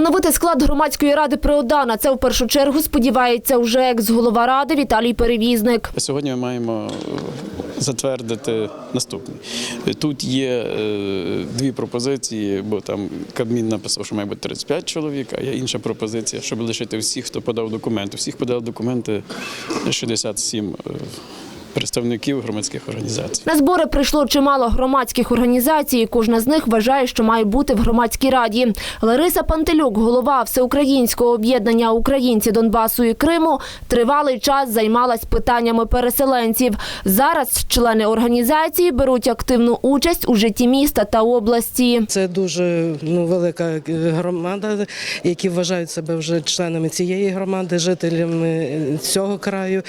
Оновити склад громадської ради при ОДА. На це в першу чергу сподівається вже екс-голова ради Віталій Перевізник. Сьогодні ми маємо е, затвердити наступне. Тут є е, дві пропозиції, бо там Кабмін написав, що має бути 35 чоловік, а є інша пропозиція, щоб лишити всіх, хто подав документи. Всіх подав документи 67 е, представників громадських організацій. На збори прийшло чимало громадських організацій. Кожна з них вважає, що має бути в громадській раді. Лариса Пантелюк, голова всеукраїнського об'єднання Українці Донбасу і Криму, тривалий час займалась питаннями переселенців. Зараз члени організації беруть активну участь у житті міста та області. Це дуже ну, велика е, громада, які вважають себе вже членами цієї громади, жителями цього краю.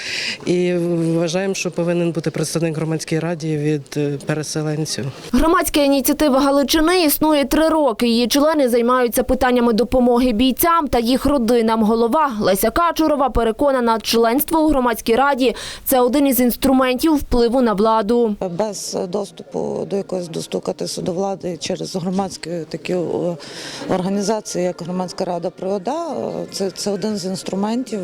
І вважаємо, що повинен бути представник громадської раді від е, переселенців. Громадська ініціатива Галичини існує три роки. Її члени займаються питаннями допомоги бійцям та їх родинам. Голова Леся Качурова переконана, членство у громадській раді це один із інструментів впливу на владу. без доступу до якогось достукатися до влади через громадські такі е, організації, як громадська рада при ОДА, е, це, це один з інструментів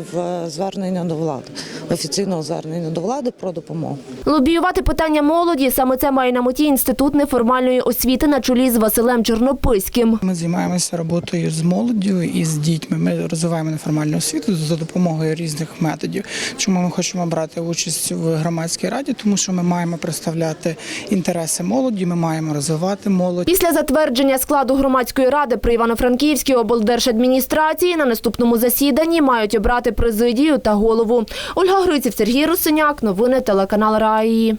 звернення до влади, офіційного звернення до влади про допомогу. Лобіювати питання молоді саме це має на меті інститут неформальної освіти на чолі з Василем Чорнопиським. Ми займаємося роботою з молоддю і з дітьми. Ми розвиваємо неформальну освіту за допомогою різних методів. Чому ми хочемо брати участь в громадській раді? Тому що ми маємо представляти інтереси молоді, ми маємо розвивати молодь. Після затвердження складу громадської ради при Івано-Франківській облдержадміністрації на наступному засіданні мають обрати президію та голову. Ольга Гриців, Сергій Русиняк. Новини телеканал Раї.